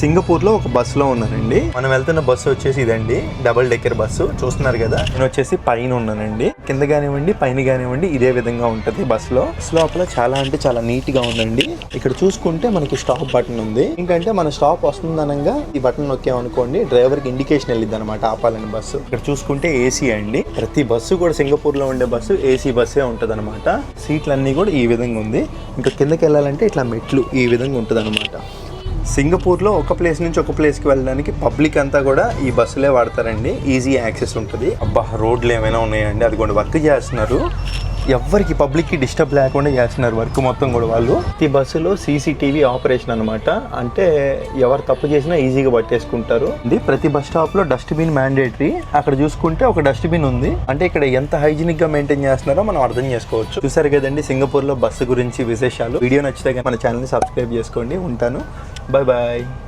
సింగపూర్లో ఒక బస్సులో ఉన్నానండి. మనం వెళ్తున్న బస్సు వచ్చేసి ఇదండి. Double decker bus. చూస్తున్నారు కదా. నేను వచ్చేసి పైన ఉన్నానండి. కింద కానివ్వండి పైన కానివ్వండి ఇదే విధంగా ఉంటది బస్లో బస్ లోపల చాలా అంటే చాలా నీట్గా ఉందండి. ఇక్కడ చూసుకుంటే మనకి స్టాప్ బటన్ ఉంది. ఏంటంటే మన స్టాప్ వస్తుందనగా ఈ బటన్ నొక్కామనుకోండి డ్రైవర్కి ఇండికేషన్ వెళ్ళింది అనమాట ఆపాలని బస్సు. ఇక్కడ చూసుకుంటే ఏసీ అండి. ప్రతి బస్సు కూడా సింగపూర్లో ఉండే బస్సు ఏసీ బస్సే ఉంటది అనమాట సీట్లన్నీ కూడా ఈ విధంగా ఉంది. ఇంకా కిందకి వెళ్ళాలంటే ఇట్లా మెట్లు ఈ విధంగా ఉంటుంది అనమాట సింగపూర్లో ఒక ప్లేస్ నుంచి ఒక ప్లేస్కి వెళ్ళడానికి పబ్లిక్ అంతా కూడా ఈ బస్సులే వాడతారండి. ఈజీ యాక్సెస్ ఉంటుంది. అబ్బా రోడ్లు ఏమైనా ఉన్నాయండి? అది కూడా వర్క్ చేస్తున్నారు. ఎవ్వరికి పబ్లిక్కి డిస్టర్బ్ లేకుండా చేస్తున్నారు వర్క్ మొత్తం కూడా వాళ్ళు. ఈ బస్సులో సీసీటీవీ ఆపరేషన్ అనమాట అంటే ఎవరు తప్పు చేసినా ఈజీగా పట్టేసుకుంటారు. ఇది ప్రతి బస్ స్టాప్లో డస్ట్బిన్ మ్యాండేటరీ. అక్కడ చూసుకుంటే ఒక డస్ట్బిన్ ఉంది. అంటే ఇక్కడ ఎంత హైజీనిక్గా మెయింటైన్ చేస్తున్నారో మనం అర్థం చేసుకోవచ్చు. చూసారు కదండి సింగపూర్లో బస్సు గురించి విశేషాలు. వీడియో నచ్చితే మన ఛానల్ని సబ్స్క్రైబ్ చేసుకోండి. ఉంటాను. Bye-bye.